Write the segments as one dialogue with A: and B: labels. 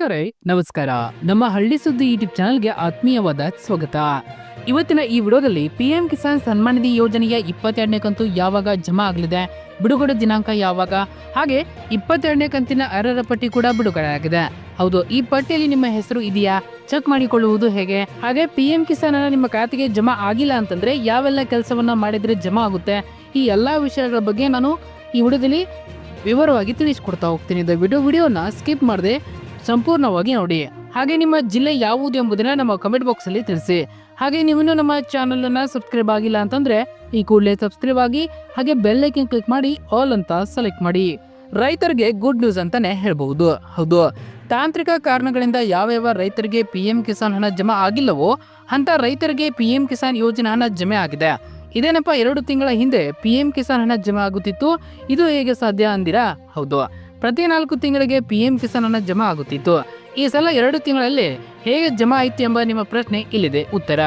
A: ವೀಕ್ಷಕರೇ, ನಮಸ್ಕಾರ. ನಮ್ಮ ಹಳ್ಳಿ ಸುದ್ದಿ ಯೂಟ್ಯೂಬ್ ಚಾನಲ್ಗೆ ಆತ್ಮೀಯವಾದ ಸ್ವಾಗತ. ಇವತ್ತಿನ ಈ ವಿಡಿಯೋದಲ್ಲಿ ಪಿ ಎಂ ಕಿಸಾನ್ ಸನ್ಮಾನ್ ನಿಧಿ ಯೋಜನೆಯ ಇಪ್ಪತ್ತೆರಡನೇ ಕಂತು ಯಾವಾಗ ಜಮಾ ಆಗಲಿದೆ? ಬಿಡುಗಡೆ ದಿನಾಂಕ ಯಾವಾಗ? ಹಾಗೆ ಇಪ್ಪತ್ತೆರಡನೇ ಕಂತಿನ ಅರ್ಹರ ಪಟ್ಟಿ ಕೂಡ ಬಿಡುಗಡೆ ಆಗಿದೆ ಹೌದು, ಈ ಪಟ್ಟಿಯಲ್ಲಿ ನಿಮ್ಮ ಹೆಸರು ಇದೆಯಾ? ಚೆಕ್ ಮಾಡಿಕೊಳ್ಳುವುದು ಹೇಗೆ? ಹಾಗೆ ಪಿ ಎಂ ಕಿಸಾನ್ ನಿಮ್ಮ ಖಾತೆಗೆ ಜಮಾ ಆಗಿಲ್ಲ ಅಂತಂದ್ರೆ ಯಾವೆಲ್ಲ ಕೆಲಸವನ್ನ ಮಾಡಿದ್ರೆ ಜಮಾ ಆಗುತ್ತೆ? ಈ ಎಲ್ಲಾ ವಿಷಯಗಳ ಬಗ್ಗೆ ನಾನು ಈ ವಿಡಿಯೋದಲ್ಲಿ ವಿವರವಾಗಿ ತಿಳಿಸ್ಕೊಡ್ತಾ ಹೋಗ್ತೀನಿ. ವಿಡಿಯೋ, ವಿಡಿಯೋನ ಸ್ಕಿಪ್ ಮಾಡದೆ ಸಂಪೂರ್ಣವಾಗಿ ನೋಡಿ. ಹಾಗೆ ನಿಮ್ಮ ಜಿಲ್ಲೆ ಯಾವುದು ಎಂಬುದನ್ನ ನಮ್ಮ ಕಮೆಂಟ್ ಬಾಕ್ಸ್ ಅಲ್ಲಿ ತಿಳಿಸಿ. ಹಾಗೆ ನೀವು ನಮ್ಮ ಚಾನಲ್ ಅನ್ನ ಸಬ್ಸ್ಕ್ರೈಬ್ ಆಗಿಲ್ಲ ಅಂತಂದ್ರೆ ಈ ಕೂಡಲೇ ಸಬ್ಸ್ಕ್ರೈಬ್ ಆಗಿ, ಹಾಗೆ ಬೆಲ್ ಐಕನ್ ಕ್ಲಿಕ್ ಮಾಡಿ ಆಲ್ ಅಂತ ಸೆಲೆಕ್ಟ್ ಮಾಡಿ. ರೈತರಿಗೆ ಗುಡ್ ನ್ಯೂಸ್ ಅಂತಾನೆ ಹೇಳ್ಬಹುದು. ಹೌದು. ತಾಂತ್ರಿಕ ಕಾರಣಗಳಿಂದ ಯಾವ್ಯಾವ ರೈತರಿಗೆ ಪಿ ಎಂ ಕಿಸಾನ್ ಹಣ ಜಮಾ ಆಗಿಲ್ಲವೋ ಅಂತ ರೈತರಿಗೆ ಪಿ ಎಂ ಕಿಸಾನ್ ಯೋಜನೆ ಹಣ ಜಮೆ ಆಗಿದೆ. ಇದೇನಪ್ಪ ಎರಡು ತಿಂಗಳ ಹಿಂದೆ ಪಿ ಎಂ ಕಿಸಾನ್ ಹಣ ಜಮಾ ಆಗುತ್ತಿತ್ತು? ಇದು ಹೇಗೆ ಸಾಧ್ಯ ಅಂದಿರಾ? ಹೌದು. ಪ್ರತಿ ನಾಲ್ಕು ತಿಂಗಳಿಗೆ ಪಿ ಎಂ ಕಿಸಾನ್ ಹಣ ಜಮಾ ಆಗುತ್ತಿತ್ತು. ಈ ಸಲ ಎರಡು ತಿಂಗಳಲ್ಲಿ ಹೇಗೆ ಜಮಾ ಆಯಿತು ಎಂಬ ನಿಮ್ಮ ಪ್ರಶ್ನೆ ಇಲ್ಲಿದೆ. ಉತ್ತರ,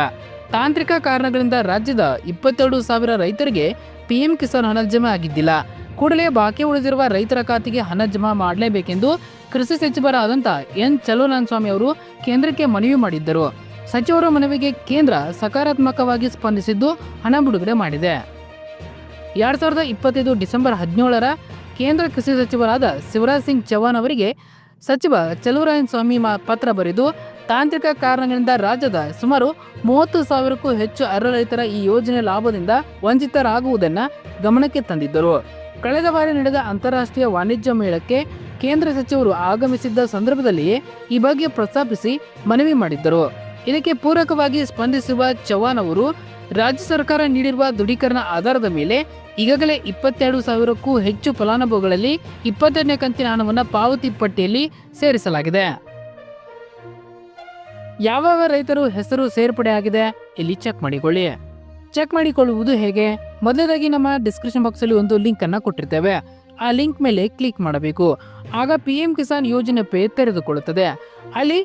A: ತಾಂತ್ರಿಕ ಕಾರಣಗಳಿಂದ ರಾಜ್ಯದ ಇಪ್ಪತ್ತೆರಡು ಸಾವಿರ ರೈತರಿಗೆ ಪಿ ಎಂ ಕಿಸಾನ್ ಹಣ ಜಮಾ ಆಗಿದ್ದಿಲ್ಲ. ಕೂಡಲೇ ಬಾಕಿ ಉಳಿದಿರುವ ರೈತರ ಖಾತೆಗೆ ಹಣ ಜಮಾ ಮಾಡಲೇಬೇಕೆಂದು ಕೃಷಿ ಸಚಿವರಾದಂಥ ಎನ್ ಸ್ವಾಮಿ ಅವರು ಕೇಂದ್ರಕ್ಕೆ ಮನವಿ ಮಾಡಿದ್ದರು. ಸಚಿವರ ಮನವಿಗೆ ಕೇಂದ್ರ ಸಕಾರಾತ್ಮಕವಾಗಿ ಸ್ಪಂದಿಸಿದ್ದು ಹಣ ಬಿಡುಗಡೆ ಮಾಡಿದೆ. ಎರಡ್ ಸಾವಿರದ ಇಪ್ಪತ್ತೈದು ಡಿಸೆಂಬರ್ ಹದಿನೇಳರ ಕೇಂದ್ರ ಕೃಷಿ ಸಚಿವರಾದ ಶಿವರಾಜ್ ಸಿಂಗ್ ಚೌಹಾಣ್ ಅವರಿಗೆ ಸಚಿವ ಚಲುವರಾಯನ್ ಸ್ವಾಮಿ ಪತ್ರ ಬರೆದು, ತಾಂತ್ರಿಕ ಕಾರಣಗಳಿಂದ ರಾಜ್ಯದ ಸುಮಾರು ಮೂವತ್ತು ಸಾವಿರಕ್ಕೂ ಹೆಚ್ಚು ಅರ್ಹ ರೈತರ ಈ ಯೋಜನೆ ಲಾಭದಿಂದ ವಂಚಿತರಾಗುವುದನ್ನು ಗಮನಕ್ಕೆ ತಂದಿದ್ದರು. ಕಳೆದ ಬಾರಿ ನಡೆದ ಅಂತಾರಾಷ್ಟ್ರೀಯ ವಾಣಿಜ್ಯ ಮೇಳಕ್ಕೆ ಕೇಂದ್ರ ಸಚಿವರು ಆಗಮಿಸಿದ್ದ ಸಂದರ್ಭದಲ್ಲಿಯೇ ಈ ಬಗ್ಗೆ ಪ್ರಸ್ತಾಪಿಸಿ ಮನವಿ ಮಾಡಿದ್ದರು. ಇದಕ್ಕೆ ಪೂರಕವಾಗಿ ಸ್ಪಂದಿಸುವ ಚೌಹಾಣ್ ಅವರು, ರಾಜ್ಯ ಸರ್ಕಾರ ನೀಡಿರುವ ದೃಢೀಕರಣ ಆಧಾರದ ಮೇಲೆ ಈಗಾಗಲೇ ಇಪ್ಪತ್ತೆರಡು ಸಾವಿರಕ್ಕೂ ಹೆಚ್ಚು ಫಲಾನುಭವಿಗಳಲ್ಲಿ ಇಪ್ಪತ್ತೆರಡನೇ ಕಂತಿನ ಹಣವನ್ನು ಪಾವತಿ ಪಟ್ಟಿಯಲ್ಲಿ ಸೇರಿಸಲಾಗಿದೆ. ಯಾವ ರೈತರು ಹೆಸರು ಸೇರ್ಪಡೆ ಆಗಿದೆ ಇಲ್ಲಿ ಚೆಕ್ ಮಾಡಿಕೊಳ್ಳಿ. ಚೆಕ್ ಮಾಡಿಕೊಳ್ಳುವುದು ಹೇಗೆ? ಮೊದಲದಾಗಿ ನಮ್ಮ ಡಿಸ್ಕ್ರಿಪ್ಷನ್ ಬಾಕ್ಸ್ ಅಲ್ಲಿ ಒಂದು ಲಿಂಕ್ ಅನ್ನು ಕೊಟ್ಟಿರ್ತೇವೆ. ಆ ಲಿಂಕ್ ಮೇಲೆ ಕ್ಲಿಕ್ ಮಾಡಬೇಕು. ಆಗ ಪಿ ಎಂ ಕಿಸಾನ್ ಯೋಜನೆ ಪೇ ತೆರೆದುಕೊಳ್ಳುತ್ತದೆ. ಅಲ್ಲಿ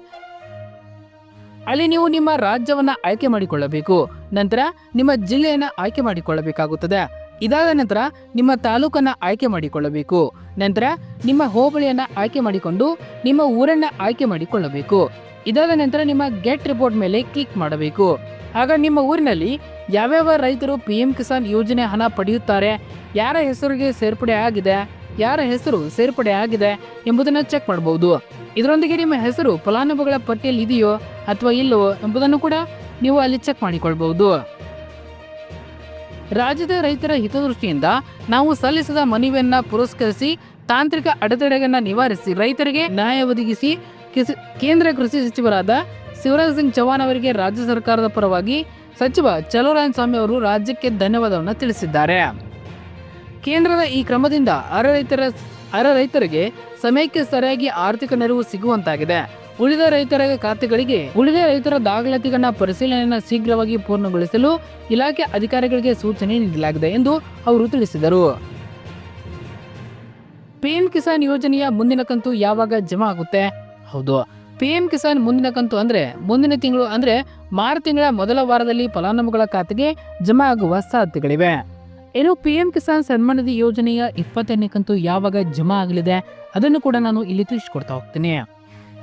A: ಅಲ್ಲಿ ನೀವು ನಿಮ್ಮ ರಾಜ್ಯವನ್ನ ಆಯ್ಕೆ ಮಾಡಿಕೊಳ್ಳಬೇಕು. ನಂತರ ನಿಮ್ಮ ಜಿಲ್ಲೆಯನ್ನ ಆಯ್ಕೆ ಮಾಡಿಕೊಳ್ಳಬೇಕಾಗುತ್ತದೆ. ಇದಾದ ನಂತರ ನಿಮ್ಮ ತಾಲೂಕನ್ನು ಆಯ್ಕೆ ಮಾಡಿಕೊಳ್ಳಬೇಕು. ನಂತರ ನಿಮ್ಮ ಹೋಬಳಿಯನ್ನ ಆಯ್ಕೆ ಮಾಡಿಕೊಂಡು ನಿಮ್ಮ ಊರನ್ನ ಆಯ್ಕೆ ಮಾಡಿಕೊಳ್ಳಬೇಕು. ಇದಾದ ನಂತರ ನಿಮ್ಮ ಗೆಟ್ ರಿಪೋರ್ಟ್ ಮೇಲೆ ಕ್ಲಿಕ್ ಮಾಡಬೇಕು. ಆಗ ನಿಮ್ಮ ಊರಿನಲ್ಲಿ ಯಾವ್ಯಾವ ರೈತರು ಪಿ ಎಂ ಕಿಸಾನ್ ಯೋಜನೆ ಹಣ ಪಡೆಯುತ್ತಾರೆ, ಯಾರ ಹೆಸರಿಗೆ ಸೇರ್ಪಡೆ ಆಗಿದೆ, ಯಾರ ಹೆಸರು ಸೇರ್ಪಡೆ ಆಗಿದೆ ಎಂಬುದನ್ನು ಚೆಕ್ ಮಾಡಬಹುದು. ಇದರೊಂದಿಗೆ ನಿಮ್ಮ ಹೆಸರು ಫಲಾನುಭವಿಗಳ ಪಟ್ಟಿಯಲ್ಲಿ ಇದೆಯೋ ಅಥವಾ ಇಲ್ಲವೋ ಎಂಬುದನ್ನು ಕೂಡ ನೀವು ಅಲ್ಲಿ ಚೆಕ್ ಮಾಡಿಕೊಳ್ಬಹುದು. ರಾಜ್ಯದ ರೈತರ ಹಿತದೃಷ್ಟಿಯಿಂದ ನಾವು ಸಲ್ಲಿಸಿದ ಮನವಿಯನ್ನ ಪುರಸ್ಕರಿಸಿ, ತಾಂತ್ರಿಕ ಅಡೆತಡೆಗಳನ್ನು ನಿವಾರಿಸಿ ರೈತರಿಗೆ ನ್ಯಾಯ ಒದಗಿಸಿ ಕೇಂದ್ರ ಕೃಷಿ ಸಚಿವರಾದ ಶಿವರಾಜ್ ಸಿಂಗ್ ಚೌಹಾಣ್ ಅವರಿಗೆ ರಾಜ್ಯ ಸರ್ಕಾರದ ಪರವಾಗಿ ಸಚಿವ ಚಲೋರಾಯನ್ ಸ್ವಾಮಿ ಅವರು ರಾಜ್ಯಕ್ಕೆ ಧನ್ಯವಾದವನ್ನು ತಿಳಿಸಿದ್ದಾರೆ. ಕೇಂದ್ರದ ಈ ಕ್ರಮದಿಂದ ಅರ ರೈತರ, ಅರ ರೈತರಿಗೆ ಸಮಯಕ್ಕೆ ಸರಿಯಾಗಿ ಆರ್ಥಿಕ ನೆರವು ಸಿಗುವಂತಾಗಿದೆ. ಉಳಿದ ರೈತರ ಖಾತೆಗಳಿಗೆ ಉಳಿದ ರೈತರ ದಾಖಲಾತಿಗಳನ್ನ ಪರಿಶೀಲನೆಯನ್ನು ಶೀಘ್ರವಾಗಿ ಪೂರ್ಣಗೊಳಿಸಲು ಇಲಾಖೆ ಅಧಿಕಾರಿಗಳಿಗೆ ಸೂಚನೆ ನೀಡಲಾಗಿದೆ ಎಂದು ಅವರು ತಿಳಿಸಿದರು. ಪಿಎಂ ಕಿಸಾನ್ ಯೋಜನೆಯ ಮುಂದಿನ ಕಂತು ಯಾವಾಗ ಜಮಾ ಆಗುತ್ತೆ? ಹೌದು. ಪಿಎಂ ಕಿಸಾನ್ ಮುಂದಿನ ಕಂತು ಅಂದ್ರೆ ಮುಂದಿನ ತಿಂಗಳು ಅಂದ್ರೆ ಮಾರ್ಚ್ ತಿಂಗಳ ಮೊದಲ ವಾರದಲ್ಲಿ ಫಲಾನುಭವಿಗಳ ಖಾತೆಗೆ ಜಮಾ ಆಗುವ ಸಾಧ್ಯತೆಗಳಿವೆ. ಇನ್ನು ಪಿಎಂ ಕಿಸಾನ್ ಸನ್ಮಾನದಿ ಯೋಜನೆಯ ಇಪ್ಪತ್ತನೇ ಕಂತು ಯಾವಾಗ ಜಮಾ ಆಗಲಿದೆ? ಅದನ್ನು ಕೂಡ ನಾನು ಇಲ್ಲಿ ತಿಳಿಸಿಕೊಡ್ತಾ ಹೋಗ್ತೀನಿ.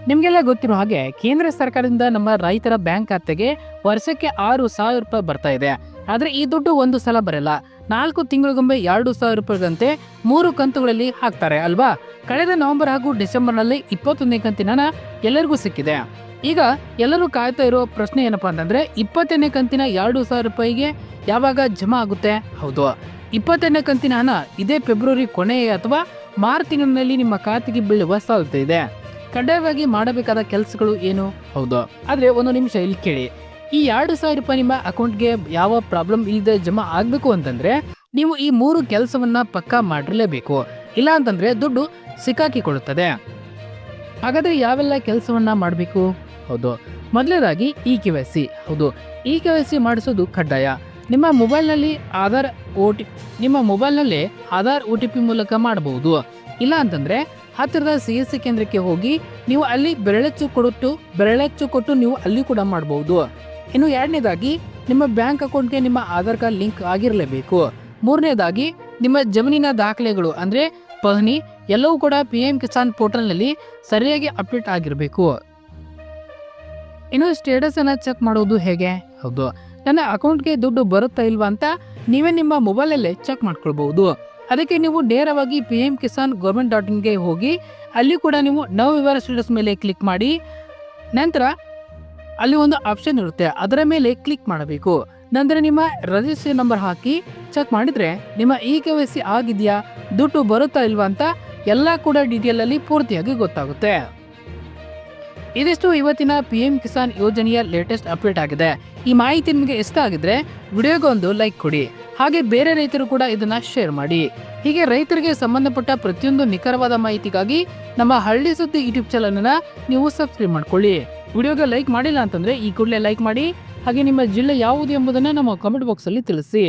A: ನಿಮಗೆಲ್ಲ ಗೊತ್ತಿರೋ ಹಾಗೆ ಕೇಂದ್ರ ಸರ್ಕಾರದಿಂದ ನಮ್ಮ ರೈತರ ಬ್ಯಾಂಕ್ ಖಾತೆಗೆ ವರ್ಷಕ್ಕೆ ಆರು ಸಾವಿರ ರೂಪಾಯಿ ಬರ್ತಾ ಇದೆ. ಆದರೆ ಈ ದುಡ್ಡು ಒಂದು ಸಲ ಬರಲ್ಲ. ನಾಲ್ಕು ತಿಂಗಳಿಗೊಮ್ಮೆ ಎರಡು ಸಾವಿರ ರೂಪಾಯಿಗಂತೆ ಮೂರು ಕಂತುಗಳಲ್ಲಿ ಹಾಕ್ತಾರೆ, ಅಲ್ವಾ? ಕಳೆದ ನವೆಂಬರ್ ಹಾಗೂ ಡಿಸೆಂಬರ್ನಲ್ಲಿ ಇಪ್ಪತ್ತೊಂದನೇ ಕಂತಿನ ಎಲ್ಲರಿಗೂ ಸಿಕ್ಕಿದೆ. ಈಗ ಎಲ್ಲರೂ ಕಾಯ್ತಾ ಇರೋ ಪ್ರಶ್ನೆ ಏನಪ್ಪಾ ಅಂತಂದ್ರೆ, ಇಪ್ಪತ್ತನೇ ಕಂತಿನ ಎರಡು ಸಾವಿರ ರೂಪಾಯಿಗೆ ಯಾವಾಗ ಜಮಾ ಆಗುತ್ತೆ? ಹೌದು. ಇಪ್ಪತ್ತನೇ ಕಂತಿನ ಹಣ ಇದೇ ಫೆಬ್ರವರಿ ಕೊನೆಯ ಅಥವಾ ಮಾರ್ಚ್ ತಿಂಗಳಿನಲ್ಲಿ ನಿಮ್ಮ ಖಾತೆಗೆ ಬೀಳುವ ಸಾಧ್ಯತೆ ಇದೆ. ಕಡ್ಡಾಯವಾಗಿ ಮಾಡಬೇಕಾದ ಕೆಲಸಗಳು ಏನು? ಹೌದು? ಆದ್ರೆ ಒಂದು ನಿಮಿಷ ಇಲ್ಲಿ ಕೇಳಿ. ಈ ಎರಡು ಸಾವಿರ ರೂಪಾಯಿ ನಿಮ್ಮ ಅಕೌಂಟ್ಗೆ ಯಾವ ಪ್ರಾಬ್ಲಮ್ ಇಲ್ಲದೆ ಜಮಾ ಆಗಬೇಕು ಅಂತಂದ್ರೆ ನೀವು ಈ ಮೂರು ಕೆಲಸವನ್ನ ಪಕ್ಕಾ ಮಾಡಿರಲೇಬೇಕು. ಇಲ್ಲ ಅಂತಂದ್ರೆ ದುಡ್ಡು ಸಿಕ್ಕಾಕಿಕೊಳ್ಳುತ್ತದೆ ಹಾಗಾದ್ರೆ ಯಾವೆಲ್ಲ ಕೆಲಸವನ್ನ ಮಾಡಬೇಕು? ಹೌದು. ಮೊದಲನೇದಾಗಿ ಇ ಕೆ ವೈ ಸಿ. ಹೌದು. ಇ ಕೆ ವೈ ಸಿ ಮಾಡಿಸೋದು ಕಡ್ಡಾಯ. ನಿಮ್ಮ ಮೊಬೈಲ್ನಲ್ಲಿ ಆಧಾರ್ ಓ ಟಿ ನಿಮ್ಮ ಮೊಬೈಲ್ನಲ್ಲಿ ಆಧಾರ್ ಒ ಟಿ ಪಿ ಮೂಲಕ ಮಾಡಬಹುದು. ಇಲ್ಲ ಅಂತಂದ್ರೆ ಹತ್ತಿರದ ಸಿ ಎಸ್ ಸಿ ಕೇಂದ್ರಕ್ಕೆ ಹೋಗಿ ನೀವು ಅಲ್ಲಿ ಬೆರಳಚ್ಚು ಕೊಟ್ಟು ಬೆರಳಚ್ಚು ಕೊಟ್ಟು ನೀವು ಅಲ್ಲಿ ಕೂಡ ಮಾಡಬಹುದು ಇನ್ನು ಎರಡನೇದಾಗಿ ನಿಮ್ಮ ಬ್ಯಾಂಕ್ ಅಕೌಂಟ್ಗೆ ನಿಮ್ಮ ಆಧಾರ್ ಕಾರ್ಡ್ ಲಿಂಕ್ ಆಗಿರಲೇಬೇಕು. ಮೂರನೇದಾಗಿ ನಿಮ್ಮ ಜಮೀನಿನ ದಾಖಲೆಗಳು ಅಂದ್ರೆ ಪಹಣಿ ಎಲ್ಲವೂ ಕೂಡ ಪಿ ಎಂ ಕಿಸಾನ್ ಪೋರ್ಟಲ್ನಲ್ಲಿ ಸರಿಯಾಗಿ ಅಪ್ಡೇಟ್ ಆಗಿರಬೇಕು. ಇನ್ನು ಸ್ಟೇಟಸ್ ಅನ್ನ ಚೆಕ್ ಮಾಡೋದು ಹೇಗೆ? ಹೌದು, ನನ್ನ ಅಕೌಂಟ್ಗೆ ದುಡ್ಡು ಬರುತ್ತಾ ಇಲ್ವಾ ಅಂತ ನೀವೇ ನಿಮ್ಮ ಮೊಬೈಲಲ್ಲೇ ಚೆಕ್ ಮಾಡ್ಕೊಳ್ಬಹುದು. ಅದಕ್ಕೆ ನೀವು ನೇರವಾಗಿ P M Kisan government dot ಇನ್ಗೆ ಹೋಗಿ, ಅಲ್ಲಿ ಕೂಡ ನೀವು ನವ ವಿವರ ಸ್ಟೇಟಸ್ ಮೇಲೆ ಕ್ಲಿಕ್ ಮಾಡಿ, ನಂತರ ಅಲ್ಲಿ ಒಂದು ಆಪ್ಷನ್ ಇರುತ್ತೆ. ಅದರ ಮೇಲೆ ಕ್ಲಿಕ್ ಮಾಡಬೇಕು. ನಂತರ ನಿಮ್ಮ ರಜಿಸ್ಟರ್ ನಂಬರ್ ಹಾಕಿ ಚೆಕ್ ಮಾಡಿದ್ರೆ ನಿಮ್ಮ ಇ ಕೆ ವೈ ಸಿ ಆಗಿದೆಯಾ, ದುಡ್ಡು ಬರುತ್ತಾ ಇಲ್ವಾ ಅಂತ ಎಲ್ಲ ಕೂಡ ಡೀಟೇಲ್ ಅಲ್ಲಿ ಪೂರ್ತಿಯಾಗಿ ಗೊತ್ತಾಗುತ್ತೆ. ಇದಿಷ್ಟು ಇವತ್ತಿನ ಪಿ ಎಂ ಕಿಸಾನ್ ಯೋಜನೆಯ ಲೇಟೆಸ್ಟ್ ಅಪ್ಡೇಟ್ ಆಗಿದೆ. ಈ ಮಾಹಿತಿ ನಿಮಗೆ ಇಷ್ಟ ಆಗಿದ್ರೆ ವಿಡಿಯೋಗೆ ಒಂದು ಲೈಕ್ ಕೊಡಿ. ಹಾಗೆ ಬೇರೆ ರೈತರು ಕೂಡ ಇದನ್ನ ಶೇರ್ ಮಾಡಿ. ಹೀಗೆ ರೈತರಿಗೆ ಸಂಬಂಧಪಟ್ಟ ಪ್ರತಿಯೊಂದು ನಿಖರವಾದ ಮಾಹಿತಿಗಾಗಿ ನಮ್ಮ ಹಳ್ಳಿ ಸುದ್ದಿ ಯೂಟ್ಯೂಬ್ ಚಾನಲ್ ನೀವು ಸಬ್ಸ್ಕ್ರೈಬ್ ಮಾಡ್ಕೊಳ್ಳಿ. ವಿಡಿಯೋಗೆ ಲೈಕ್ ಮಾಡಿಲ್ಲ ಅಂತಂದ್ರೆ ಈ ಕೂಡಲೇ ಲೈಕ್ ಮಾಡಿ. ಹಾಗೆ ನಿಮ್ಮ ಜಿಲ್ಲೆ ಯಾವುದು ಎಂಬುದನ್ನು ನಮ್ಮ ಕಾಮೆಂಟ್ ಬಾಕ್ಸಲ್ಲಿ ತಿಳಿಸಿ.